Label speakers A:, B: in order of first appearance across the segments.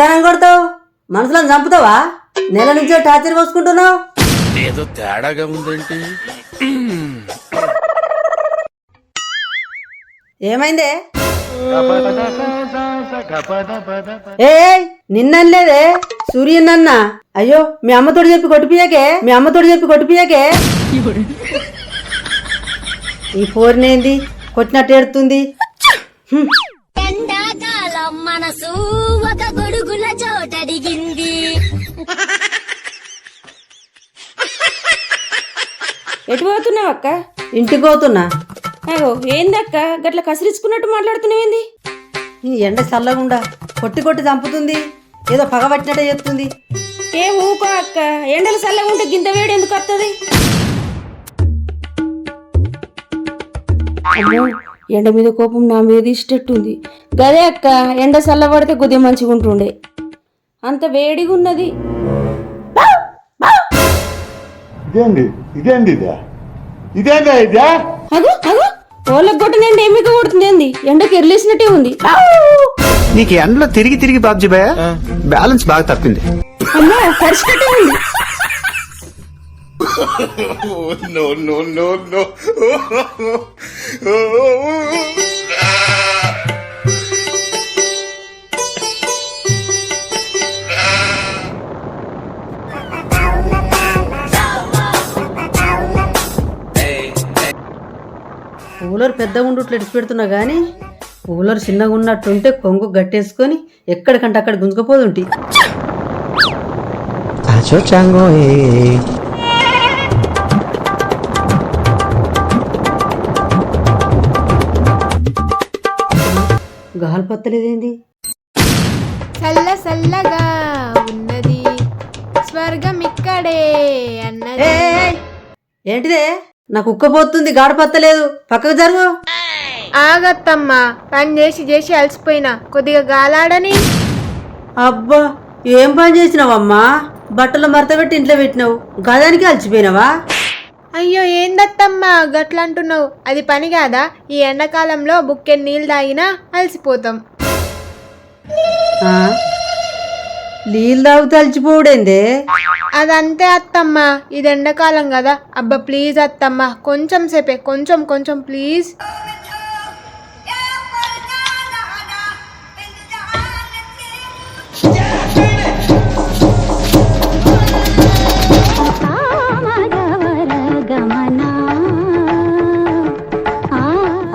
A: ఎంతనం కొడతావు మనసులో చంపుతావా నెల నుంచే టార్చర్ పోసుకుంటున్నావు
B: ఏదో తేడాగా ఉందేంటి
A: ఏమైందే ఏ నిన్నలేదే సూర్యనన్న అయ్యో మీ అమ్మతోడు చెప్పి కొట్టిపియాకే మీ అమ్మతోడు చెప్పి కొట్టిపియాకే ఈ పోరినేంది కొట్టినట్టు ఏడుతుంది
C: మనసు చోటడిగింది
D: ఎటు పోతున్నావు అక్క?
A: ఇంటికి పోతున్నా.
D: అగో ఏందక్క? గట్ల కసిరించుకున్నట్టు మాట్లాడుతున్నావేంది?
A: ఈ ఎండ చల్లగుండా కొట్టి కొట్టి చంపుతుంది ఏదో పగబట్టినట్టే చెప్తుంది
D: ఏ ఊకో అక్క? ఎండలు చల్లగా ఉంటే గింత వేడి ఎందుకు వస్తుంది అమ్మో ఎండ మీద కోపం నా మీద ఇష్టట్టుంది. గదే అక్క ఎండ చల్లబడితే కొద్దిగా మంచిగా ఉంటుండే అంత వేడిగా ఉన్నది
E: ఇదేంది? ఇదేంది ఇదే? ఇదేందా ఇదే?
D: అగో కొడుతుంది ఏంది? ఎండకి ఎర్లేసినట్టే ఉంది.
F: నీకు ఎండలో తిరిగి తిరిగి బాబ్జీ భయ బ్యాలెన్స్ బాగా తప్పింది.
D: అమ్మో పరిచినట్టే ఉంది?
B: No no no no
A: cooler పెద్దగా ఉండుట్లు ఎడిచి పెడుతున్నా కానీ కూలర్ చిన్నగా ఉన్నట్టుంటే కొంగు గట్టేసుకొని ఎక్కడికంటే అక్కడ
F: చాంగో
A: గాలి పత్తలేదేంది?
G: చల్ల చల్లగా ఉన్నది. స్వర్గం ఇక్కడే అన్నది.
A: ఏంటిదే? నాకు ఉక్కపోతుంది గాడి పత్తలేదు పక్కకు జరుగు.
G: ఆగత్తమ్మా పని చేసి చేసి అలసిపోయినా కొద్దిగా గాలాడని.
A: అబ్బా ఏం పని చేసినావమ్మా? బట్టలు మరత పెట్టి ఇంట్లో పెట్టినావు. గదానికి అలసిపోయినావా?
G: అయ్యో ఏందత్తమ్మా గట్ల అంటున్నావు అది పని కాదా? ఈ ఎండాకాలంలో బుక్కెన్ నీళ్ళు తాగినా అలసిపోతాం.
A: ఆ? నీళ్ళు తాగుతూ అలసిపోవుడేందే?
G: అదంతే అత్తమ్మా. ఇది ఎండాకాలం కదా. అబ్బా ప్లీజ్ అత్తమ్మా. కొంచెం సేపే. కొంచెం కొంచెం ప్లీజ్.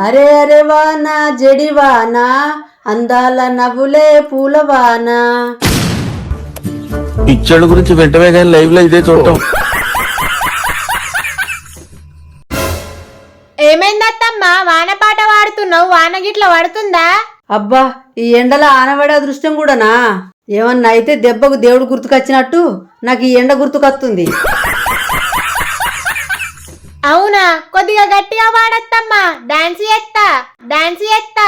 A: అరే అరే వానా జడివానా అందాల నవ్వులే పూలవానా
B: పిచ్చోళ్ళ గురించి వెంటనే కానీ లైవ్లో ఇదే చూడటం.
G: ఏమైందత్తమ్మా? వాన పాట పాడుతున్నావు వాన గిట్ల పడుతుందా?
A: అబ్బా ఈ ఎండల ఆనబడే అదృష్టం కూడానా? ఏమన్నా అయితే దెబ్బకు దేవుడు గుర్తుకొచ్చినట్టు నాకు ఈ ఎండ గుర్తుకొస్తుంది.
G: అవునా? కొద్దిగా గట్టిగా పాడత్తమ్మా డాన్స్ చేస్తా. డాన్స్ చేస్తా.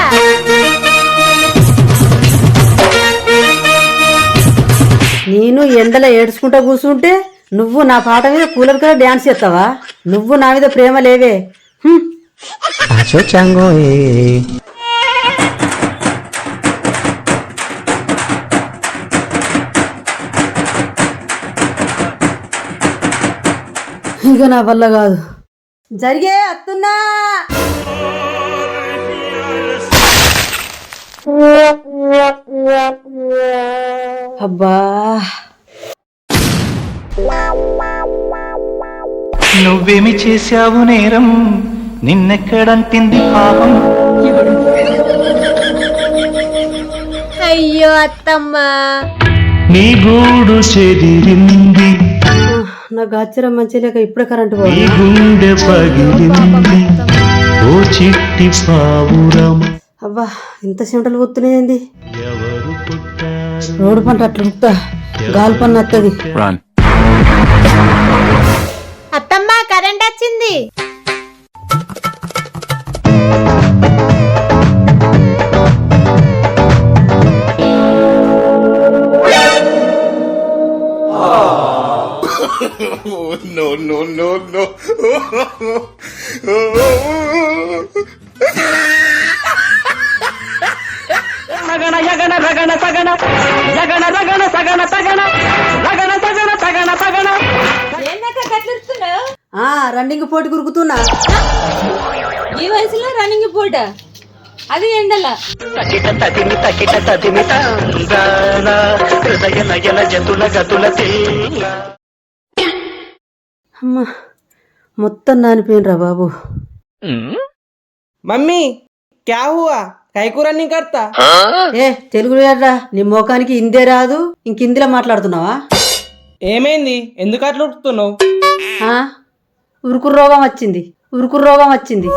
A: నేను ఎండల ఏడ్చుకుంటా కూర్చుంటే నువ్వు నా పాట మీద కూలర్ కదా డాన్స్ చేస్తావా? నువ్వు నా మీద ప్రేమ లేవే. ఇక నా వల్ల కాదు. జరిగే అత్తున్నా. అబ్బా.
H: నువ్వేమి చేశావు నేరం? నిన్నెక్కడంటింది పాపం?
G: అయ్యో అత్తమ్మా.
H: నీ గూడు చెదిరింది.
A: నాకు ఆశ్చర్యం మంచి లేక ఇప్పుడే కరెంటు
H: నీ
A: పోవాలి
H: గుండె పగిలింది. ఓ చిట్టి పావురం.
A: అబ్బా ఇంత చెమటలు పోతున్నాయండి
H: ఎవరు పుట్టారు
A: రోడ్డు పంట అట్లా గాలి పన్ను వస్తుంది
B: రాన్
G: అత్తమ్మా కరెంట్ వచ్చింది.
B: No no no no
A: running పోటీ కురుకుతున్నా
D: ఈ వయసులో రన్నింగ్ పోట? అది ఎండల?
A: తకిట అమ్మా మొత్తం నానిపోయినరా బాబు.
I: మమ్మీ క్యా హువా? కడతా
A: ఏ తెలుగు లేడ్రా నీ మోకానికి ఇందే రాదు? ఇంక ఇందులో మాట్లాడుతున్నావా?
I: ఏమైంది? ఎందుకు అట్లా ఉడుకుతున్నావు
A: ఉరుకు రోగం వచ్చింది. ఉరుకు రోగం వచ్చింది.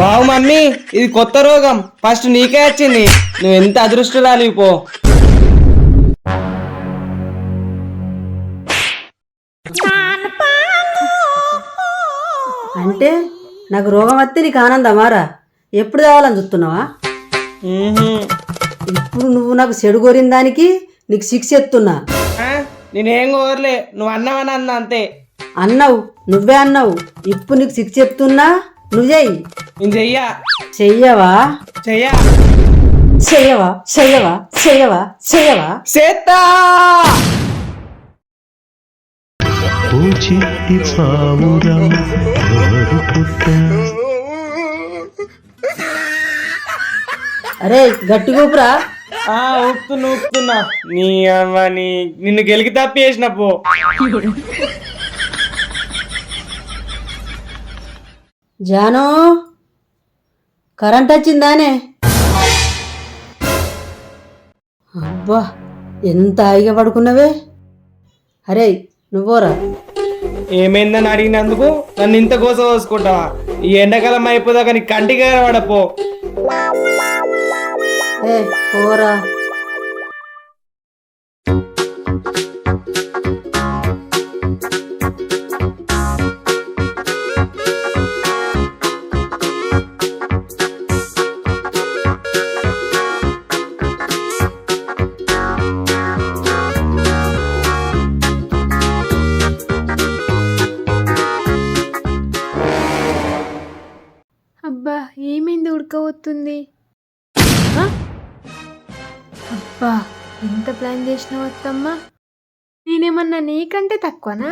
I: వావ్ మమ్మీ ఇది కొత్త రోగం. ఫస్ట్ నీకే వచ్చింది. నువ్వు ఎంత అదృష్టరాలి పో.
A: అంటే నాకు రోగం వస్తే నీకు ఆనందమారా ఎప్పుడు కావాలని చూస్తున్నావా. ఇప్పుడు నువ్వు నాకు చెడు కోరిన దానికి నీకు శిక్ష ఎత్తున్నా.
I: నేనేం కోరలే నువ్వు అన్నావని అన్న అంతే?
A: అన్నావు నువ్వే అన్నావు. ఇప్పుడు నీకు శిక్ష ఎత్తున్నా నువ్వు చెయ్యి.
I: నేను చెయ్యా.
A: చెయ్యవా?
I: చెయ్యా.
A: చెయ్యవా? చెయ్యవా? చెయ్యవా? చెయ్యవా?
I: చేత్తా.
H: చిట్టి పావురమ ఎవరు పుట్టారు
A: అరే
I: ఊపుతున్నా ఊపుతున్నా. నీ నీ నిన్ను గెలికి తప్పి వేసిన పో.
A: జాను కరెంట్ వచ్చిందానే? అబ్బా ఎంత హాయిగా పడుకున్నావే? అరే నువ్వోరా?
I: ఏమైందని అడిగినందుకు నన్ను ఇంత కోస కోసుకుంటావా? ఈ ఎండాకాలం అయిపోదాకా నీ కంటికి పడపో
A: ఏ పోరా
G: అబ్బా చేసినావు అత్తమ్మా నేనేమన్నా నీకంటే తక్కువనా?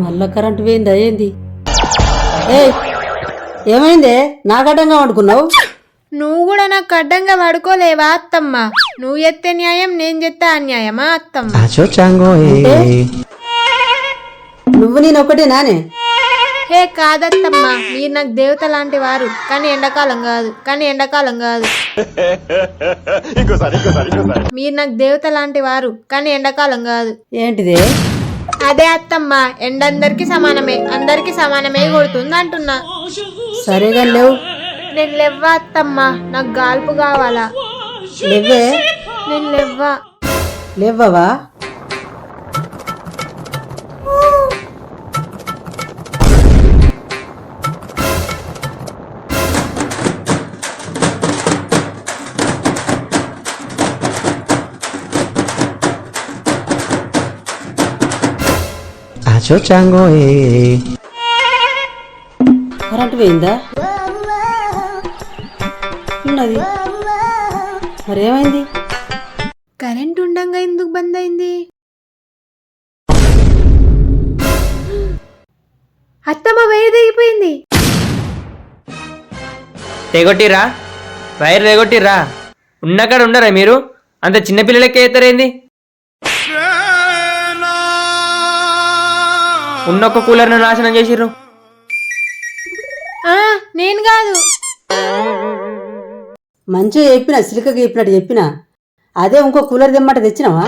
A: మళ్ళా కరెంట్ పోయిందా ఏ ఏమైందే? నాకటంగా వండుకున్నావు?
G: నువ్వు కూడా నాకు అడ్డంగా పడుకోలేవా అత్తమ్మ? నువ్వు ఎత్తే న్యాయం నేను చెత్తే అన్యాయమా అత్తమ్మ?
A: నువ్వు నేను ఒకటే నానే.
G: హే కాదత్తమ్మా. మీరు నాకు దేవత లాంటి వారు. కానీ ఎండాకాలం కాదు. కానీ ఎండాకాలం కాదు. మీరు నాకు దేవత లాంటి వారు. కానీ ఎండాకాలం కాదు.
A: ఏంటిదే?
G: అదే అత్తమ్మ. ఎండ అందరికి సమానమే. అందరికి సమానమే కొడుతుంది అంటున్నా
A: సరేగా లేవు.
G: నేను లెవ్వా అత్తమ్మ. నాకు గాల్పు కావాలా?
A: లేవే
G: నేను లెవ్వా.
A: లేవవా కరెంట్ పోయిందా? ఉన్నది. మరేమైంది?
G: కరెంట్ ఉండంగా ఎందుకు బంద్ అయింది? అత్తమ్మ వేడి దిగిపోయింది
I: తెగొట్టిరా వైర్ తెగొట్టిరా ఉన్నక్కడ ఉండరా మీరు? అంత చిన్నపిల్లలకే ఎత్తరేంది? ఉన్న ఒక కూలర్ను నాశనం చేసిర్రు.
G: ఆ, నేను కాదు.
A: మంచిగా చెప్పిన సిలికకి చెప్పినట్టు చెప్పిన అదే ఇంకో కూలర్ తెమ్మంట తెచ్చినావా?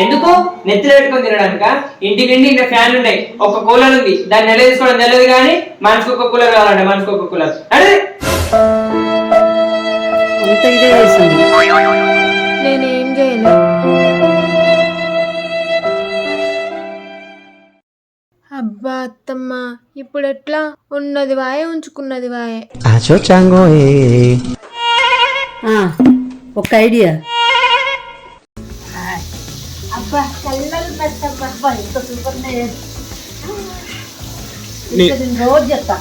I: ఎందుకు? నెత్తిలో పెట్టుకొని తినడానిక? ఇంటి నిండి ఇంకా ఫ్యాన్ ఉన్నాయి ఒక కూలర్ ఉంది దాన్ని నెల తీసుకోవడం తెలియదు కానీ మనిషికి ఒక కూలర్ కావాలంటే మనిషికి ఒక కూలర్. అదే
A: అంత ఇదే చేసింది
G: నేనేం చేయను. అబ్బా అత్తమ్మ ఇప్పుడు ఎట్లా? ఉన్నది వాయే ఉంచుకున్నది వాయే.
F: ఆచో చాంగో
A: ఆ, ఒక ఐడియా. రోజు చెప్తా.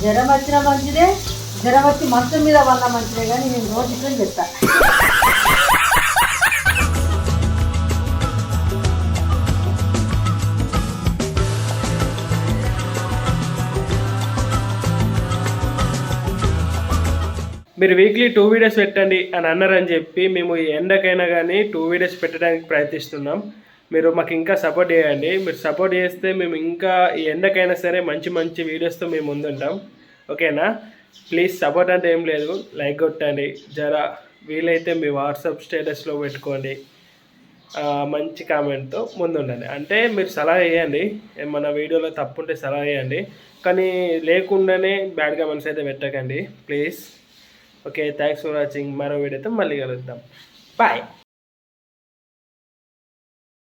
A: జ్వరం వచ్చినా మంచిదే జ్వరం వచ్చి మంచం మీద వల్ల మంచిదే కానీ నేను రోజు ఇట్లా చెప్తా.
J: మీరు వీక్లీ టూ వీడియోస్ పెట్టండి అని అన్నారని చెప్పి మేము ఈ ఎండకైనా కానీ టూ వీడియోస్ పెట్టడానికి ప్రయత్నిస్తున్నాం. మీరు మాకు ఇంకా సపోర్ట్ చేయండి. మీరు సపోర్ట్ చేస్తే మేము ఇంకా ఈ ఎండకైనా సరే మంచి మంచి వీడియోస్తో మేము ముందుంటాం. ఓకేనా? ప్లీజ్ సపోర్ట్ అంటే ఏం లేదు. లైక్ కొట్టండి. జరా వీలైతే మీ వాట్సాప్ స్టేటస్లో పెట్టుకోండి. మంచి కామెంట్తో ముందుండండి. అంటే మీరు సలహా వేయండి ఏమన్నా వీడియోలో తప్పు ఉంటే సలహా వేయండి కానీ లేకుండానే బ్యాడ్ కామెంట్స్ అయితే పెట్టకండి. Please okay thanks for watching మరో వీడియోతో మళ్ళీ కలుద్దాం. బాయ్